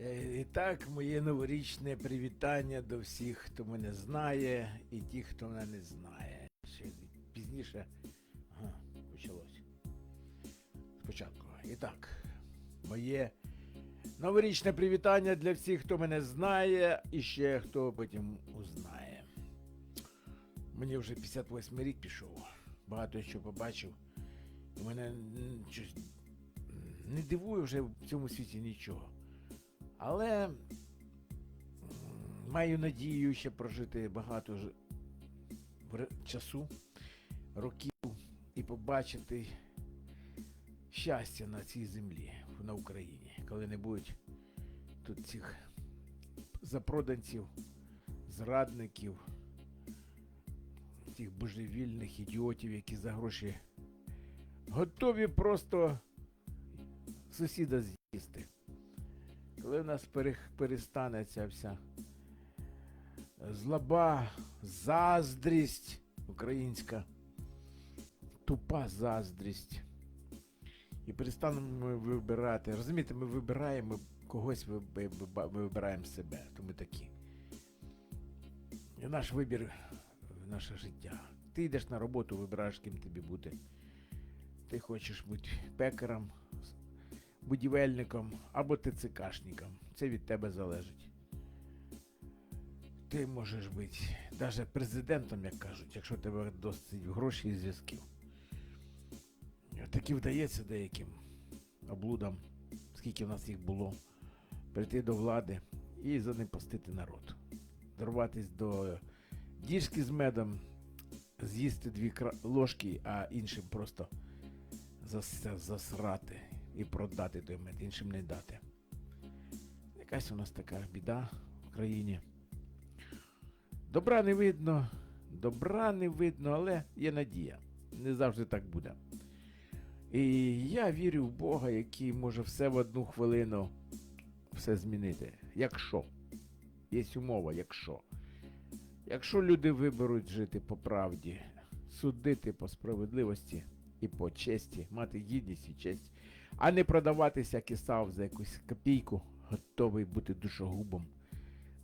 Е, І так, моє новорічне привітання до всіх, хто мене знає, і ті, хто мене не знає. Ще пізніше ага, почалось. Спочатку. І так, моє новорічне привітання для всіх, хто мене знає, і ще хто потім узнає. Мені вже 58 рік пішов, багато що побачив. І мене щось не дивує вже в цьому світі нічого. Але маю надію ще прожити багато часу, років і побачити щастя на цій землі, на Україні, коли не будуть тут цих запроданців, зрадників, тих божевільних ідіотів, які за гроші готові просто сусіда з'їсти. Коли в нас перестане ця вся злоба, заздрість українська, тупа заздрість. І перестанемо ми вибирати. Розумієте, ми вибираємо когось, ви- вибираємо себе, то ми такі. І наш вибір наше життя. Ти йдеш на роботу, вибираєш, ким тобі бути. Ти хочеш бути пекарем, будівельником або ТЦКшником. Це від тебе залежить. Ти можеш бути навіть президентом, як кажуть, якщо тебе досить грошей і зв'язків. Таки вдається деяким облудам, скільки в нас їх було, прийти до влади і занепастити народ. Дорватись до діжки з медом, з'їсти дві ложки, а іншим просто засрати і продати той мед, іншим не дати. Якась у нас така біда в країні. Добра не видно, добра не видно, але є надія. Не завжди так буде. І я вірю в Бога, який може все в одну хвилину все змінити. Якщо. Є умова, якщо. Якщо люди виберуть жити по правді, судити по справедливості і по честі, мати гідність і честь, а не продаватися кисав за якусь копійку, готовий бути душогубом,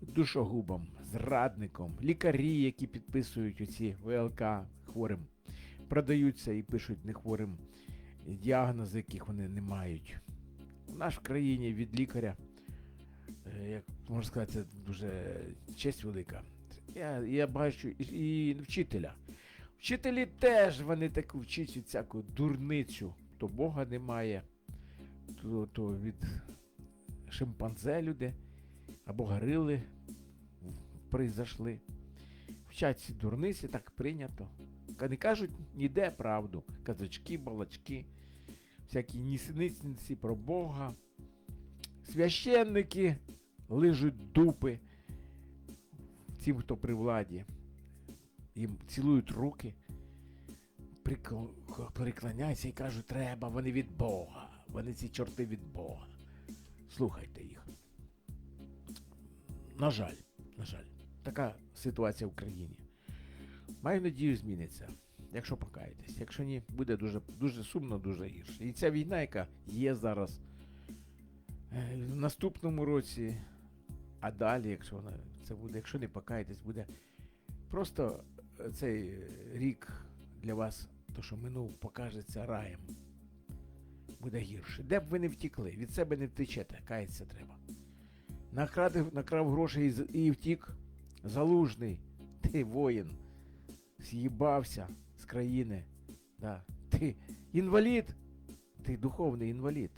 душогубом, зрадником, лікарі, які підписують оці ВЛК хворим, продаються і пишуть нехворим діагнози, яких вони не мають. У нас в країні від лікаря, е, як можна сказати, це дуже честь велика. Я, я бачу і вчителя. Вчителі теж вони таку вчать всяку дурницю. То Бога немає, то, від шимпанзе люди або горили прийшли. Вчать ці дурниці, так прийнято. Не кажуть ніде правду. Казачки, балачки, всякі нісениці про Бога. Священники лижуть дупи тим, хто при владі. Їм цілують руки, переклоняються і кажуть, треба, вони від Бога. Вони ці чорти від Бога. Слухайте їх. На жаль, на жаль, така ситуація в країні. Маю надію, зміниться, якщо покаєтесь. Якщо ні, буде дуже, дуже сумно, дуже гірше. І ця війна, яка є зараз е, в наступному році, а далі, якщо вона це буде, якщо не покаєтесь, буде просто е, цей е, рік для вас, то що минув, покажеться раєм. Буде гірше. Де б ви не втікли, від себе не втечете, каятися треба. Накрав, накрав грошей і, втік. Залужний, ти воїн, з'їбався з країни. Да. Ти інвалід, ти духовний інвалід.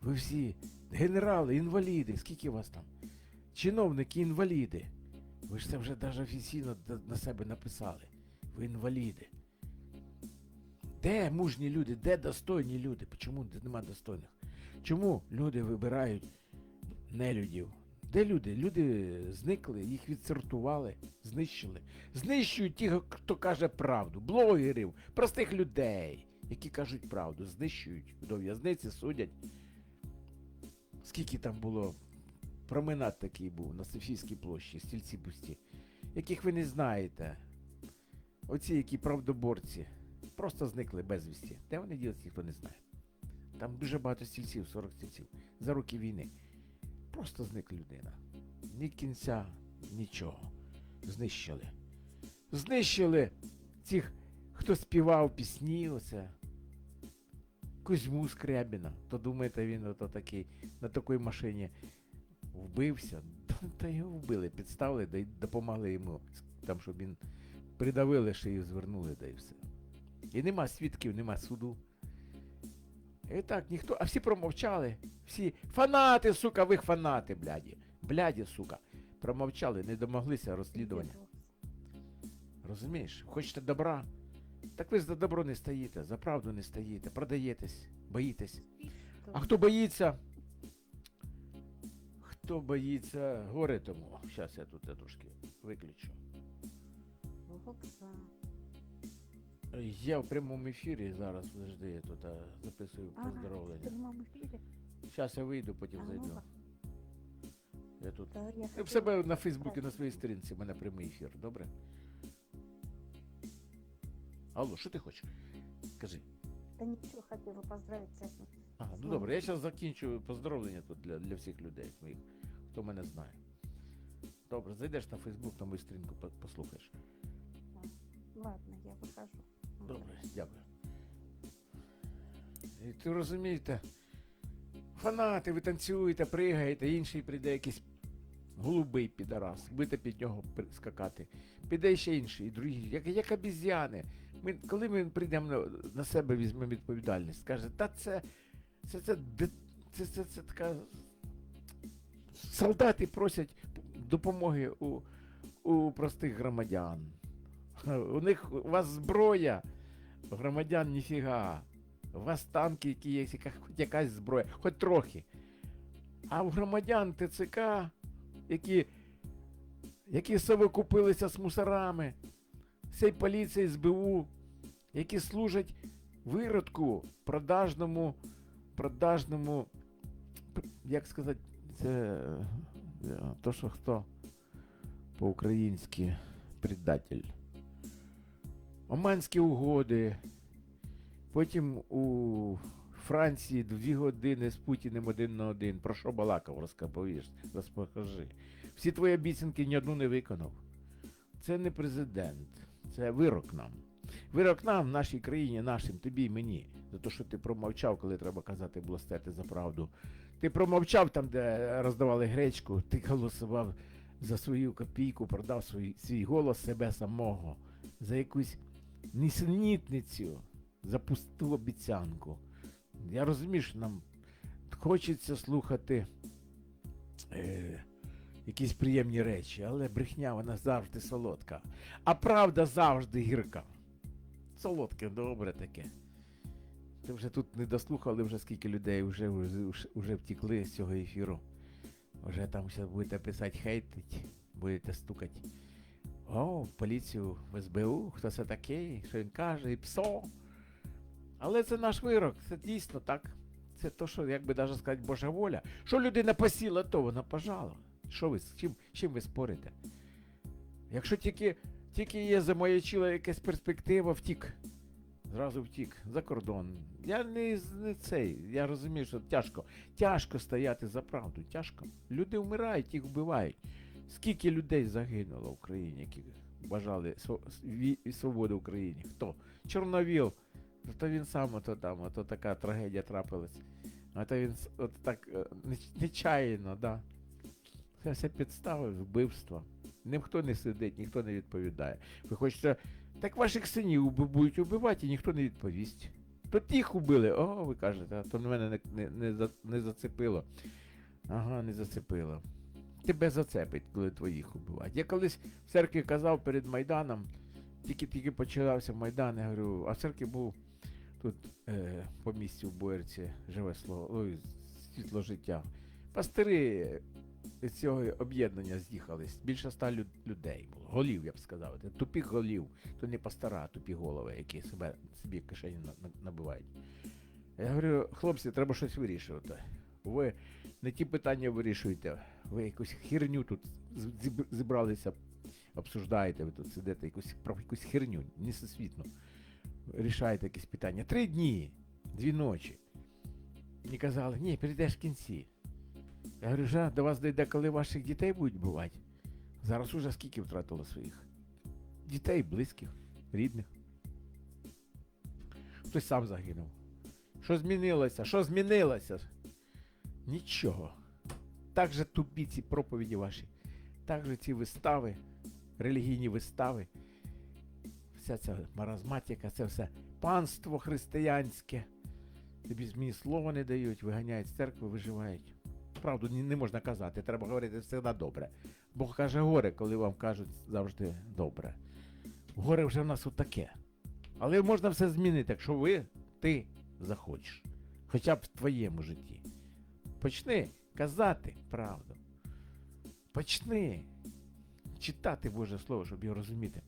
Ви всі генерали, інваліди, скільки вас там? Чиновники, інваліди. Ви ж це вже навіть офіційно на себе написали. Ви інваліди. Де мужні люди, де достойні люди? Чому нема достойних? Чому люди вибирають нелюдів? Де люди? Люди зникли, їх відсортували, знищили. Знищують ті, хто каже правду, блогерів, простих людей, які кажуть правду, знищують до в'язниці, судять. Скільки там було променад такий був на Софійській площі, стільці пусті, яких ви не знаєте. Оці, які правдоборці, просто зникли безвісті. Де вони ділися, ніхто не знає. Там дуже багато стільців, 40 стільців. За роки війни. Просто зник людина. Ні кінця, нічого. Знищили. Знищили цих, хто співав пісні, оце. Кузьму Скрябіна. То думаєте, він ото такий на такій машині вбився. Та, та його вбили, підставили, да й допомогли йому, там, щоб він придавили шию, звернули, да і все. І нема свідків, нема суду. І так, ніхто. А всі промовчали. Всі фанати, сука, ви фанати, бляді. Бляді, сука. Промовчали, не домоглися розслідування. Розумієш? Хочете добра? Так ви за добро не стоїте, за правду не стоїте, продаєтесь, боїтесь. А хто боїться? Хто боїться, горе тому. Зараз я тут я трошки виключу. Вовкса. Я в прямому ефірі зараз, подожди, я тут а, записую Ага, в поздоровлення. прямому ефірі. Зараз я вийду, потім А, зайду. ну, Я тут. та я Ти в хотіла себе на Фейсбуці, на своїй сторінці, в мене прямий ефір, добре? Алло, що ти хочеш? Кажи. Та нічого хотіла поздравити. Ага, ну добре, я зараз закінчу поздоровлення тут для, для всіх людей моїх, хто мене знає. Добре, зайдеш на Фейсбук, на мою сторінку по- послухаєш. Ладно, я вихожу. Добре, дякую. І ти розумієте, фанати, ви танцюєте, пригаєте, інший прийде якийсь голубий підарас, будете під нього скакати. Піде ще інший, другий, як, як обіз'яни. Ми, коли ми прийдемо на, на себе, візьмемо відповідальність, скаже, та це, це, це, це, це, це, це така. Солдати просять допомоги у, у простих громадян. У них у вас зброя, громадян ніфіга. У вас танки, які є, хоч якась зброя, хоч трохи. А у громадян ТЦК, які, які совокупилися з мусорами, цей поліції СБУ, які служать виродку продажному, продажному, як сказати, це е, то, що хто по-українськи предатель. Оманські угоди. Потім у Франції дві години з Путіним один на один. Про що балакав, розкаповіш, розпокажи. Всі твої обіцянки ні одну не виконав. Це не президент, це вирок нам. Вирок нам, нашій країні, нашим, тобі і мені. За те, що ти промовчав, коли треба казати бластети за правду. Ти промовчав там, де роздавали гречку, ти голосував за свою копійку, продав свій, свій голос себе самого за якусь нісенітницю, за пусту обіцянку. Я розумію, що нам хочеться слухати е, якісь приємні речі, але брехня вона завжди солодка. А правда завжди гірка. Солодке, добре таке. Ти вже тут не дослухали, вже скільки людей вже, вже, вже втікли з цього ефіру. Вже там зараз будете писати хейтить, будете стукати. О, поліцію в СБУ, хто це такий, що він каже, і псо. Але це наш вирок, це дійсно так. Це то, що, як би навіть сказати, Божа воля. Що людина посіла, то вона пожала. Що ви, з чим, чим ви спорите? Якщо тільки, тільки є замаячила якась перспектива, втік. Зразу втік за кордон. Я не, не цей. Я розумію, що тяжко. Тяжко стояти за правду. Тяжко. Люди вмирають, їх вбивають. Скільки людей загинуло в Україні, які бажали свободи Україні? Хто? Чорновіл. То він сам ото там, ото така трагедія трапилась. А то він от так е, нечаянно, да. Це все підстави, вбивство. Ніхто не сидить, ніхто не відповідає. Ви хочете. Так ваших синів будуть убивати, і ніхто не відповість. То тих убили, о, ви кажете, а то мене не, не, не, не зацепило. Ага, не зацепило. Тебе зацепить, коли твоїх убивають. Я колись в церкві казав перед Майданом, тільки-тільки починався Майдан, я говорю, а в церкві був тут е, по місці в Боярці живе слово, ой, світло життя. Пастири з цього об'єднання з'їхались. Більше ста лю- людей було. Голів, я б сказав. Це тупих голів. То не пастора, а тупі голови, які себе собі кишені на- на- набивають. Я говорю, хлопці, треба щось вирішувати. Ви не ті питання вирішуєте. Ви якусь херню тут зібралися, обсуждаєте, ви тут сидите, якусь, про якусь херню, несусвітну. Рішаєте якісь питання. Три дні, дві ночі. Мені казали, ні, прийдеш в кінці. Я говорю, вже до вас дійде, коли ваших дітей будуть бувати. Зараз уже скільки втратило своїх дітей, близьких, рідних. Хтось сам загинув. Що змінилося? Що змінилося? Нічого. Так же тупі ці проповіді ваші, так же ці вистави, релігійні вистави, вся ця маразматика, це все панство християнське. Тобі мені слова не дають, виганяють з церкви, виживають. Правду не, можна казати, треба говорити все добре. Бог каже горе, коли вам кажуть завжди добре. Горе вже в нас отаке. Але можна все змінити, якщо ви, ти захочеш. Хоча б в твоєму житті. Почни казати правду. Почни читати Боже Слово, щоб його розуміти.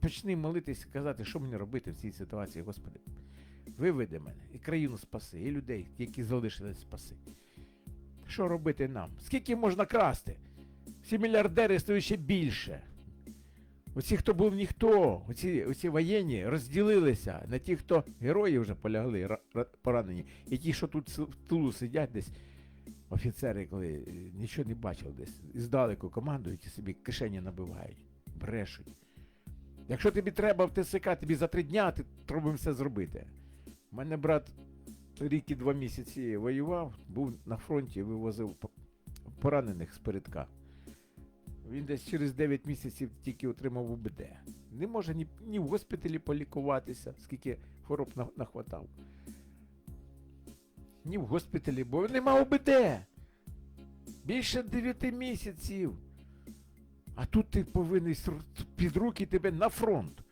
Почни молитися, казати, що мені робити в цій ситуації, Господи. Виведи мене, і країну спаси, і людей, які залишились спаси. Що робити нам? Скільки можна красти? Всі мільярдери стають ще більше. Оці, хто був ніхто, оці, оці воєнні розділилися на ті, хто герої вже полягли, ра- ра- поранені, і ті, що тут в тулу сидять десь, офіцери, коли е, нічого не бачили десь, здалеку командують і собі кишені набивають, брешуть. Якщо тобі треба в ТСК, тобі за три дня ти робимо все зробити. У мене брат рік і два місяці воював, був на фронті, вивозив поранених з передка. Він десь через 9 місяців тільки отримав УБД. Не може ні, ні в госпіталі полікуватися, скільки хвороб на- нахватав. Ні в госпіталі, бо нема УБД. Більше 9 місяців. А тут ти повинен під руки тебе на фронт.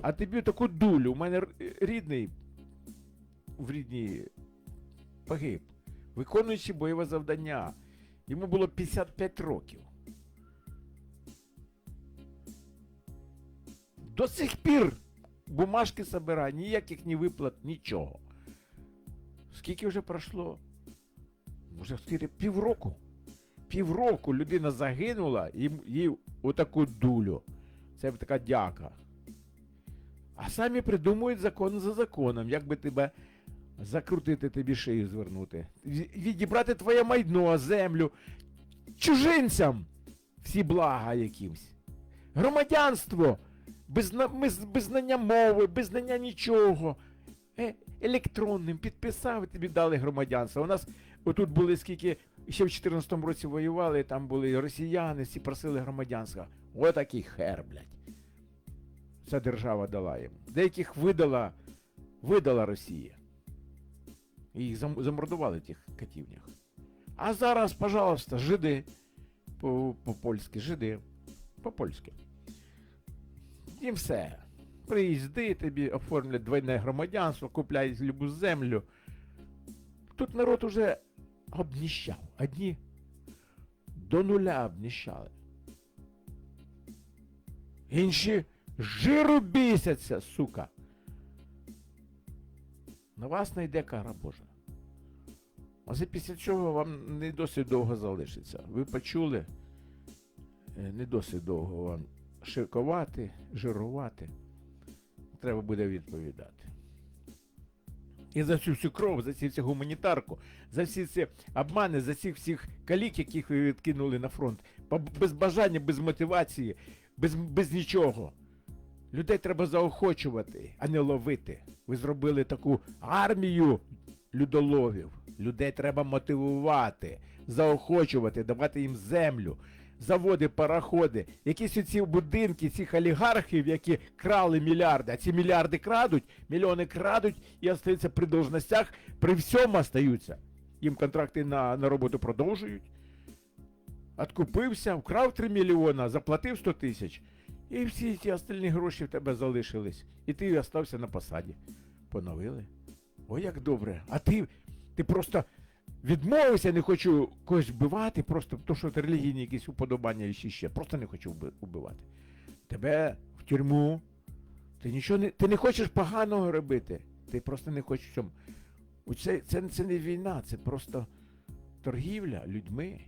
А тобі таку дулю. У мене рідний в рідній погиб, виконуючи бойове завдання. Йому було 55 років. До сих пір бумажки собирає, ніяких ні виплат, нічого. Скільки вже пройшло? Вже півроку. Півроку людина загинула, і їй отаку дулю. Це така дяка. А самі придумують закон за законом, як би тебе закрутити тобі шию звернути. Відібрати твоє майно, землю, чужинцям всі блага якимсь. Громадянство без, без, без знання мови, без знання нічого. Е, електронним підписав і тобі дали громадянство. У нас отут були скільки ще в 14-му році воювали, там були росіяни, всі просили громадянства. Отакий хер, блядь. Ця держава дала їм. Деяких видала, видала Росія. І їх замордували в тих катівнях. А зараз, пожалуйста, жиди. По-польськи, жиди. По-польськи. Їм все. Приїзди, тобі оформлять двойне громадянство, купляють любу землю. Тут народ уже обніщав. Одні до нуля обніщали. Інші жиру бісяться, сука. На вас найде кара Божа. А це після чого вам не досить довго залишиться. Ви почули, е, не досить довго вам ширкувати, жирувати. Треба буде відповідати. І за всю цю кров, за цю всю гуманітарку, за всі ці обмани, за цих всіх калік, яких ви відкинули на фронт, без бажання, без мотивації, без, без нічого. Людей треба заохочувати, а не ловити. Ви зробили таку армію людоловів. Людей треба мотивувати, заохочувати, давати їм землю, заводи, пароходи, якісь оці будинки цих олігархів, які крали мільярди, а ці мільярди крадуть, мільйони крадуть і остаються при должностях, при всьому остаються. Їм контракти на, на роботу продовжують. Откупився, вкрав 3 мільйона, заплатив 100 тисяч. І всі ті остальні гроші в тебе залишились. І ти остався на посаді. Поновили. О, як добре. А ти, ти просто відмовився, не хочу когось вбивати, просто то, що ти релігійні якісь уподобання чи ще. Просто не хочу вби- вбивати. Тебе в тюрму. Ти нічого не. Ти не хочеш поганого робити. Ти просто не хочеш в цьому. Оце, це, це не війна, це просто торгівля людьми.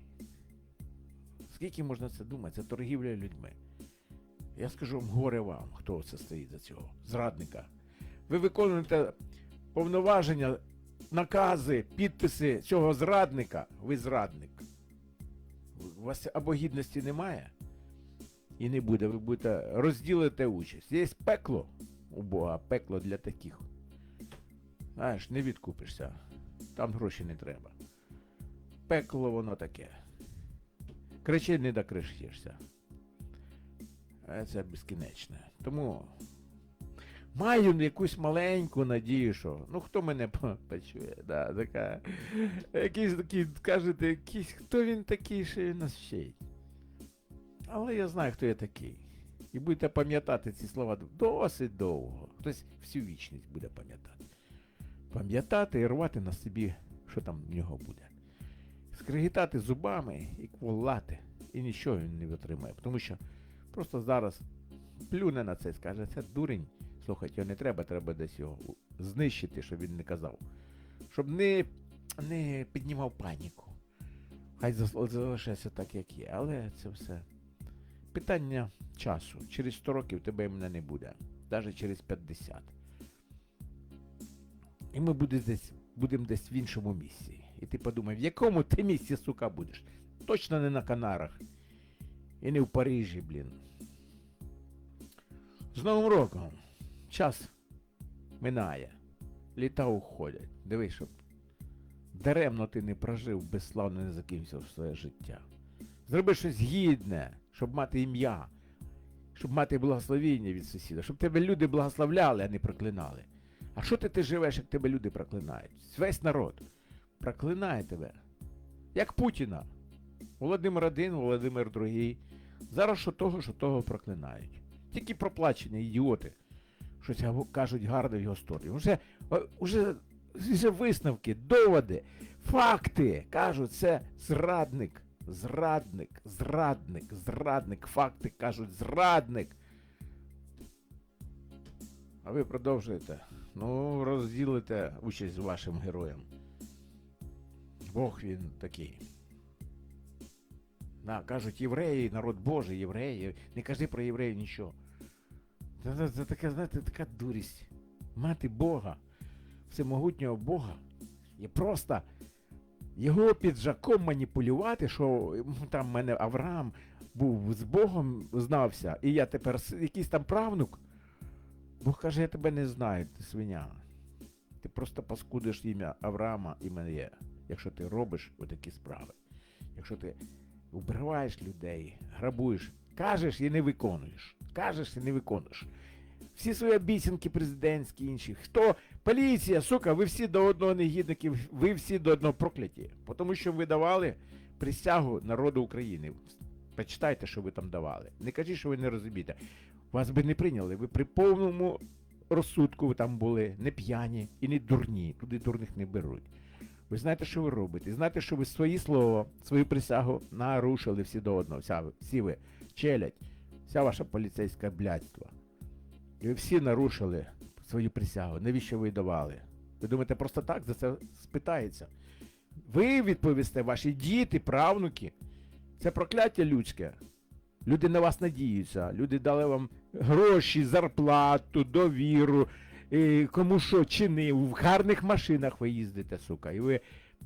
Скільки можна це думати? Це торгівля людьми. Я скажу вам горе вам, хто це стоїть за цього. Зрадника. Ви виконуєте повноваження накази, підписи цього зрадника, ви зрадник. У вас або гідності немає, і не буде, ви будете розділити участь. Є пекло у Бога, пекло для таких. Знаєш, не відкупишся. Там гроші не треба. Пекло воно таке. Кричи, не докричишся. Це безкінечне. Тому маю якусь маленьку надію, що ну хто мене по- почує, да, така. Якийсь такий, кажете, якийсь, хто він такий, що він нас вчить. Але я знаю, хто я такий. І будете пам'ятати ці слова досить довго. Хтось всю вічність буде пам'ятати. Пам'ятати і рвати на собі, що там в нього буде. Скригітати зубами і кволати. І нічого він не витримає. Тому що просто зараз плюне на це і скаже, це дурень. Слухайте, його не треба, треба десь його знищити, щоб він не казав. Щоб не, не піднімав паніку. Хай залишається так, як є. Але це все питання часу. Через 100 років тебе і мене не буде. Навіть через 50. І ми буде десь, будемо десь в іншому місці. І ти подумай, в якому ти місці, сука, будеш? Точно не на Канарах. І не в Парижі, блін. З Новим роком. Час минає. Літа уходять. Дивись, щоб даремно ти не прожив, безславно не закінчив своє життя. Зроби щось гідне, щоб мати ім'я, щоб мати благословіння від сусіда, щоб тебе люди благословляли, а не проклинали. А що ти, ти живеш, як тебе люди проклинають? Весь народ проклинає тебе. Як Путіна. Володимир один, Володимир другий. Зараз що того, що того проклинають. Тільки проплачені ідіоти. Щось кажуть гарно в його сторону. Уже, уже, вже висновки, доводи, факти кажуть, це зрадник. Зрадник, зрадник, зрадник. Факти кажуть, зрадник. А ви продовжуєте. Ну, розділите участь з вашим героєм. Бог він такий. Да, кажуть, євреї, народ Божий, євреї. Не кажи про євреїв нічого. Це, це, це така, знаєте, така дурість. Мати Бога, всемогутнього Бога. І просто його піджаком маніпулювати, що там в мене Авраам був з Богом знався, і я тепер якийсь там правнук. Бог каже, я тебе не знаю, ти свиня. Ти просто паскудиш ім'я Авраама і мене, якщо ти робиш отакі справи. Якщо ти вбиваєш людей, грабуєш, кажеш і не виконуєш. Кажеш і не виконуєш. Всі свої обіцянки президентські інші. Хто? Поліція, сука, ви всі до одного негідники, ви всі до одного прокляті. Тому що ви давали присягу народу України. Почитайте, що ви там давали. Не кажіть, що ви не розумієте. Вас би не прийняли. Ви при повному розсудку ви там були, не п'яні і не дурні. Туди дурних не беруть. Ви знаєте, що ви робите. Знаєте, що ви свої слова, свою присягу нарушили всі до одного. Всі ви челядь, вся ваша поліцейська блядство. І ви всі нарушили свою присягу. Навіщо ви давали? Ви думаєте, просто так за це спитається? Ви відповісте, ваші діти, правнуки. Це прокляття людське. Люди на вас надіються. Люди дали вам гроші, зарплату, довіру. Кому що чинив, в гарних машинах ви їздите, сука. І ви,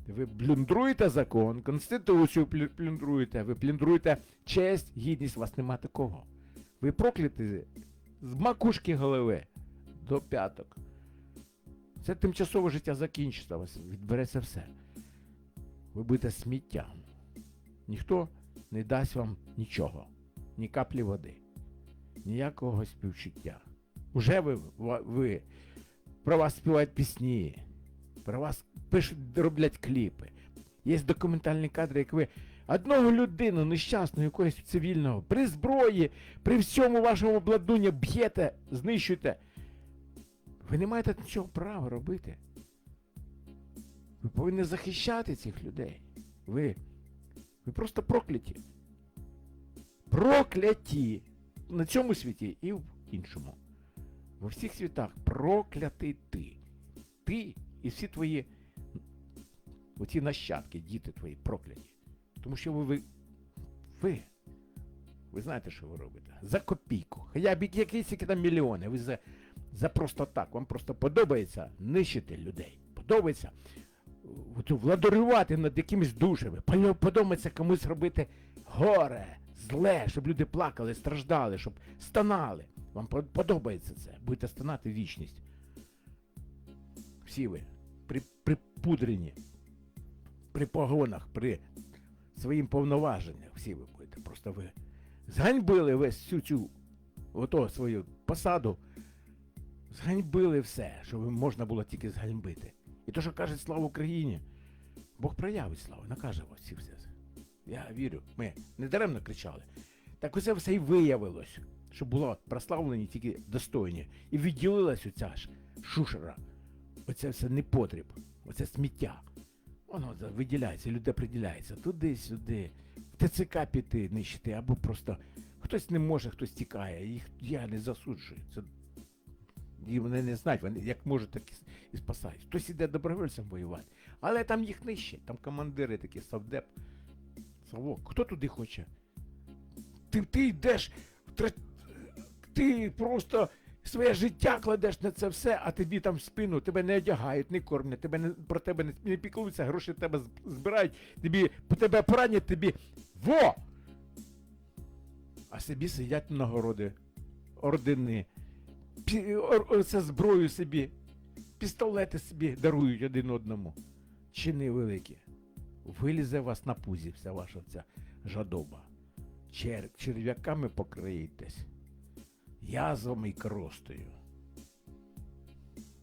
ви плюндруєте закон, конституцію плю- плюндруєте, ви плюндруєте честь, гідність, у вас нема такого. Ви прокляті з макушки голови до п'яток. Це тимчасове життя закінчиться, вас відбереться все. Ви будете сміттям. Ніхто не дасть вам нічого, ні каплі води, ніякого співчуття. Уже ви, ви про вас співають пісні, про вас пишуть, роблять кліпи. Є документальні кадри, як ви одного людину нещасного, якогось цивільного, при зброї, при всьому вашому обладнанні б'єте, знищуєте. Ви не маєте цього права робити. Ви повинні захищати цих людей. Ви, ви просто прокляті. Прокляті на цьому світі і в іншому. Во всіх світах проклятий ти. Ти і всі твої оці нащадки, діти твої прокляті. Тому що ви, ви, ви, ви знаєте, що ви робите? За копійку. Хоча б якісь які там мільйони. Ви за, за просто так. Вам просто подобається нищити людей. подобається от, владарювати над якимись душами, подобається комусь робити горе, зле, щоб люди плакали, страждали, щоб стонали. Вам подобається це. Будете стонати вічність. Всі ви при, припудрені, при погонах, при своїм повноваженнях. Всі ви будете. Просто ви зганьбили весь всю цю ото свою посаду. Зганьбили все, що можна було тільки зганьбити. І то, що каже слава Україні, Бог проявить славу, накаже вас всі все. Я вірю, ми не даремно кричали. Так оце все і виявилось, що було прославлені тільки достойні. І відділилась оця ж шушера. Оце все непотріб, оце сміття. Воно виділяється, людей приділяється туди-сюди, в ТЦК піти, нищити, або просто хтось не може, хтось тікає. Їх я не засуджую. Це і вони не знають, вони як можуть, так і спасають. Хтось іде добровольцем воювати. Але там їх нищать, там командири такі, совдеп, совок. Хто туди хоче? Ти, ти йдеш, ти просто своє життя кладеш на це все, а тобі там в спину, тебе не одягають, не кормлять, тебе не, про тебе не, не піклуються, гроші тебе збирають, тобі, по тебе поранять, тобі во! А собі сидять нагороди, ордени, пі, ор, оце зброю собі, пістолети собі дарують один одному. Чини великі. Вилізе вас на пузі вся ваша ця жадоба. Чер, черв'яками покриєтесь, язвами і кростою.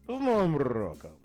З Новим роком!